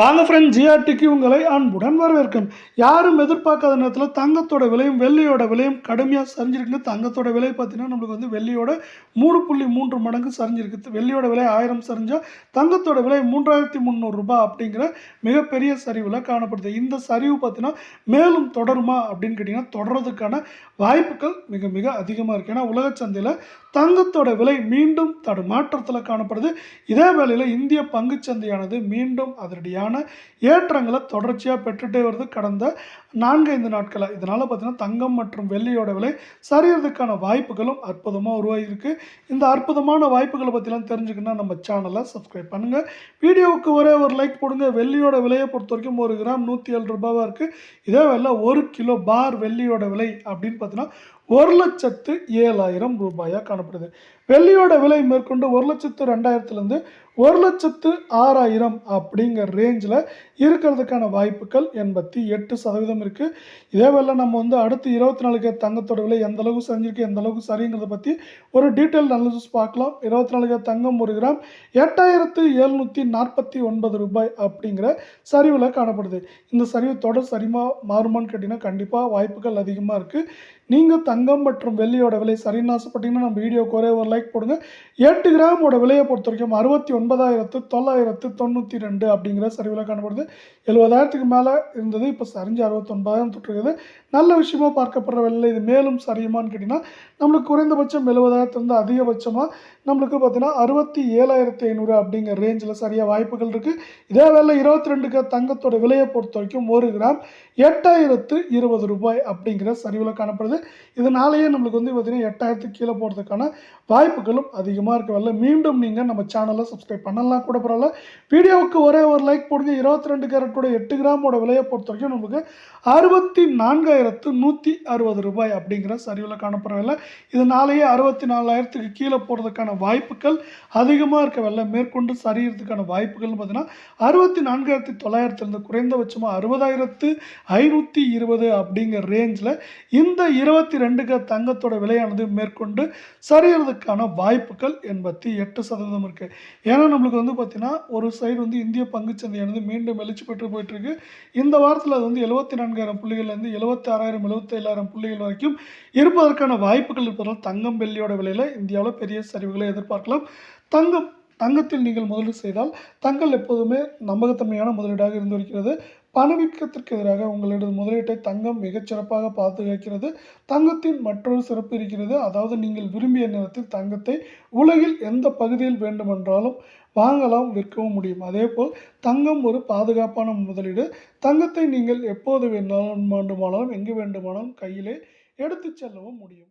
வாங்க ஃப்ரெண்ட் ஜிஆர்டிக்கு உங்களை அன்புடன் வரவேற்கும். யாரும் எதிர்பார்க்காத நேரத்தில் தங்கத்தோட விலையும் வெள்ளியோட விலையும் கடுமையாக சரிஞ்சிருக்குங்க. தங்கத்தோட விலை பார்த்தீங்கன்னா நம்மளுக்கு வந்து வெள்ளியோட மூணு புள்ளி மூன்று மடங்கு சரிஞ்சிருக்கு. வெள்ளியோட விலை ஆயிரம் சரிஞ்சால் தங்கத்தோட விலை மூன்றாயிரத்தி முந்நூறுரூபா அப்படிங்கிற மிகப்பெரிய சரிவில் காணப்படுது. இந்த சரிவு பார்த்தீங்கன்னா மேலும் தொடருமா அப்படின்னு கேட்டிங்கன்னா தொடர்றதுக்கான வாய்ப்புகள் மிக மிக அதிகமாக இருக்குது ஏன்னா உலக சந்தையில் தங்கத்தோட விலை மீண்டும் தடுமாற்றத்தில் காணப்படுது. இதே வேளையில் இந்திய பங்குச்சந்தையானது மீண்டும் விதமான ஏற்றங்களை தொடர்ச்சியாக பெற்றுட்டே வருது கடந்த நான்கைந்து நாட்களாக இதனால் பார்த்திங்கன்னா தங்கம் மற்றும் வெள்ளியோட விலை சரியறதுக்கான வாய்ப்புகளும் அற்புதமாக உருவாகியிருக்கு. இந்த அற்புதமான வாய்ப்புகளை பற்றிலாம் தெரிஞ்சுக்கணும்னா நம்ம சேனலை சப்ஸ்கிரைப் பண்ணுங்கள் வீடியோவுக்கு ஒரே ஒரு லைக் போடுங்க. வெள்ளியோட விலையை பொறுத்த வரைக்கும் ஒரு கிராம் நூற்றி ஏழு ரூபாவாக இருக்குது இதே வேலை ஒரு கிலோ பார் வெள்ளியோட விலை அப்படின்னு பார்த்தீங்கன்னா ஒரு லட்சத்து ஏழாயிரம் ரூபாயாக காணப்படுது. வெள்ளியோட விலை மேற்கொண்டு ஒரு லட்சத்து ரெண்டாயிரத்துலேருந்து ஒரு லட்சத்து ஆறாயிரம் அப்படிங்கிற ரேஞ்சில் இருக்கிறதுக்கான வாய்ப்புகள் எண்பத்தி எட்டு சதவீதம் இருக்குது இதே வேலை நம்ம வந்து அடுத்து இருபத்தி நாலுக்கு தங்கத்தோட விலை எந்த அளவுக்கு சரிஞ்சிருக்கு எந்த அளவுக்கு சரிங்கிறத பற்றி ஒரு டீட்டெயில் அனாலிசிஸ் பார்க்கலாம். இருபத்தி நாலுக்கு தங்கம் ஒரு கிராம் எட்டாயிரத்து எழுநூற்றி நாற்பத்தி ஒன்பது ரூபாய் அப்படிங்கிற சரிவில் காணப்படுது. இந்த சரிவு தொடர் சரிமா மாறுமான்னு கேட்டிங்கன்னா கண்டிப்பாக வாய்ப்புகள் அதிகமாக இருக்குது நீங்கள் தங்க தங்கம் மற்றும் வெள்ளியோட விலை சரின்னு ஆசைப்பட்டீங்கன்னா நம்ம வீடியோக்கு ஒரே ஒரு லைக் போடுங்க. எட்டு கிராமோட விலையை பொறுத்த வரைக்கும் அறுபத்தி ஒன்பதாயிரத்து தொள்ளாயிரத்து தொண்ணூற்றி ரெண்டு அப்படிங்கிற சரிவில் காணப்படுது. எழுபதாயிரத்துக்கு மேலே இருந்தது இப்போ சரிஞ்சு அறுபத்தொன்பதாயிரம் தொற்றுகிறது நல்ல விஷயமா பார்க்கப்படுற விலை இது மேலும் சரியுமான்னு கேட்டிங்கன்னா நம்மளுக்கு குறைந்தபட்சம் எழுபதாயிரத்துலேருந்து அதிகபட்சமாக நம்மளுக்கு பார்த்தீங்கன்னா அறுபத்தி ஏழாயிரத்தி ஐநூறு அப்படிங்கிற ரேஞ்சில் சரியாக வாய்ப்புகள் இருக்குது இதே வேலை இருபத்தி ரெண்டுக்கு தங்கத்தோட விலையை பொறுத்த வரைக்கும் ஒரு கிராம் எட்டாயிரத்து இருபது ரூபாய் அப்படிங்கிற சரிவில் காணப்படுது. இதனாலேயே நம்மளுக்கு வந்து பார்த்திங்கன்னா எட்டாயிரத்துக்கு கீழே போகிறதுக்கான வாய்ப்புகளும் அதிகமாக இருக்க வரல. மீண்டும் நீங்கள் நம்ம சேனலை சப்ஸ்கிரைப் பண்ணலாம். கூட பரவாயில்ல. வீடியோவுக்கு ஒரே ஒரு லைக் போடுங்க. இருபத்தி ரெண்டு கேரட்டோட எட்டு கிராமோட விலையை பொறுத்த வரைக்கும் நமக்கு அறுபத்தி நான்காயிரத்து நூற்றி அறுபது ரூபாய் அப்படிங்கிற சரிவில் காணப்படவில்லை இதனாலேயே அறுபத்தி நாலாயிரத்துக்கு கீழே போகிறதுக்கான வாய்ப்புகள் அதிகமாக இருக்க வரல. மேற்கொண்டு சரியறதுக்கான வாய்ப்புகள்னு பார்த்தீங்கன்னா அறுபத்தி நான்காயிரத்தி தொள்ளாயிரத்துலேருந்து குறைந்தபட்சமாக அறுபதாயிரத்து ஐநூற்றி இருபது அப்படிங்கிற ரேஞ்சில் இந்த இருபத்தி ரெண்டுக்கு தங்கத்தோட விலையானது மேற்கொண்டு சரியறதுக்கான வாய்ப்புகள் எண்பத்தி எட்டு சதவீதம் இருக்குது ஏன்னா நம்மளுக்கு வந்து பார்த்திங்கன்னா ஒரு சைடு வந்து இந்திய பங்குச்சந்தையானது மீண்டும் எழுச்சி பெற்று போயிட்டுருக்கு. இந்த வாரத்தில் அது வந்து எழுபத்தி நான்காயிரம் புள்ளிகள்லேருந்து எழுபத்தி ஆறாயிரம் எழுபத்தேழாயிரம் புள்ளிகள் வரைக்கும் இருப்பதற்கான வாய்ப்புகள் இருப்பதால் தங்கம் வெள்ளியோட விலையில் இந்தியாவில் பெரிய சரிவுகளை எதிர்பார்க்கலாம். தங்கம் தங்கத்தில் நீங்கள் முதலீடு செய்தால் தங்கள் எப்போதுமே நம்பகத்தன்மையான முதலீடாக இருந்து வருகிறது பணவீக்கத்திற்கு எதிராக உங்களது முதலீட்டை தங்கம் மிகச்சிறப்பாக பாதுகாக்கிறது. தங்கத்தின் மற்றொரு சிறப்பு இருக்கிறது. அதாவது நீங்கள் விரும்பிய நேரத்தில் தங்கத்தை உலகில் எந்த பகுதியில் வேண்டுமென்றாலும் வாங்கலாம் விற்கவும் முடியும். அதேபோல் தங்கம் ஒரு பாதுகாப்பான முதலீடு. தங்கத்தை நீங்கள் எப்போது வேண்டாலும் வேண்டுமானாலும் எங்கு வேண்டுமானாலும் கையிலே எடுத்துச் செல்லவும் முடியும்.